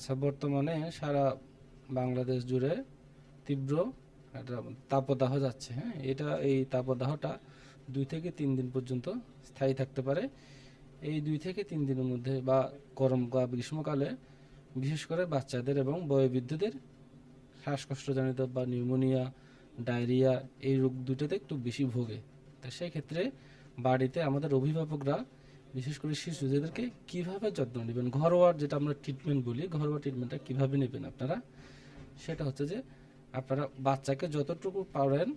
আচ্ছা বর্তমানে সারা বাংলাদেশ জুড়ে তীব্র একটা তাপদাহ যাচ্ছে হ্যাঁ? এটা এই তাপদাহটা দুই থেকে তিন দিন পর্যন্ত স্থায়ী থাকতে পারে। এই দুই থেকে তিন দিনের মধ্যে বা গরম বা গ্রীষ্মকালে বিশেষ করে বাচ্চাদের এবং বয়োবৃদ্ধদের শ্বাসকষ্টজনিত বা নিউমোনিয়া, ডায়রিয়া এই রোগ দুটোতে একটু বেশি ভোগে। তা সেই ক্ষেত্রে বাড়িতে আমাদের অভিভাবকরা বিশেষ করে শিশুদেরকে কীভাবে যত্ন নেবেন, ঘরোয়া যেটা আমরা ট্রিটমেন্ট বলি, ঘরোয়া ট্রিটমেন্টটা কীভাবে নেবেন আপনারা? সেটা হচ্ছে যে আপনারা বাচ্চাকে যতটুকু পারেন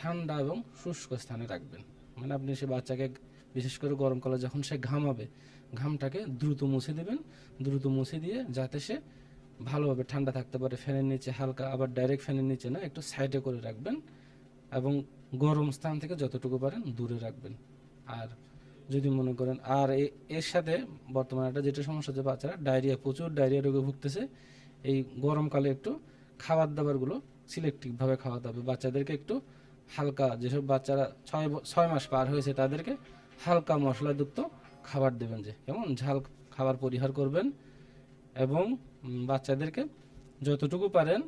ঠান্ডা এবং শুষ্ক স্থানে রাখবেন। মানে আপনি সে বাচ্চাকে বিশেষ করে গরমকালে যখন সে ঘামাবে, ঘামটাকে দ্রুত মুছে দেবেন, দ্রুত মুছে দিয়ে যাতে সে ভালোভাবে ঠান্ডা থাকতে পারে, ফ্যানের নিচে হালকা, আবার ডাইরেক্ট ফ্যানের নিচে না, একটু সাইডে করে রাখবেন এবং গরম স্থান থেকে যতটুকু পারেন দূরে রাখবেন। আর যদি মনে করেন। আর এর সাথে বর্তমানে একটা যেটা সমস্যা হচ্ছে, বাচ্চারা ডায়রিয়া, প্রচুর ডায়রিয়া রোগে ভুগতেছে। এই গরমকালে একটু খাবার দাবারগুলো সিলেক্টিভভাবে খাওয়াতে হবে। বাচ্চাদেরকে একটু হালকা, যেসব বাচ্চারা ছয় ছয় মাস পার হয়েছে, তাদেরকে হালকা মশলাযুক্ত খাবার দেবেন যে, কেমন? ঝাল খাবার পরিহার করবেন এবং বাচ্চাদেরকে যতটুকু পারেন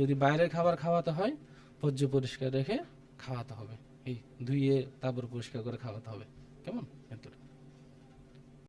যদি বাইরের খাবার খাওয়াতে হয় পর্য পরিষ্কার রেখে খাওয়াতে হবে। এই ধুইয়ে তারপর পরিষ্কার করে খাওয়াতে হবে। কেমন এতটুকু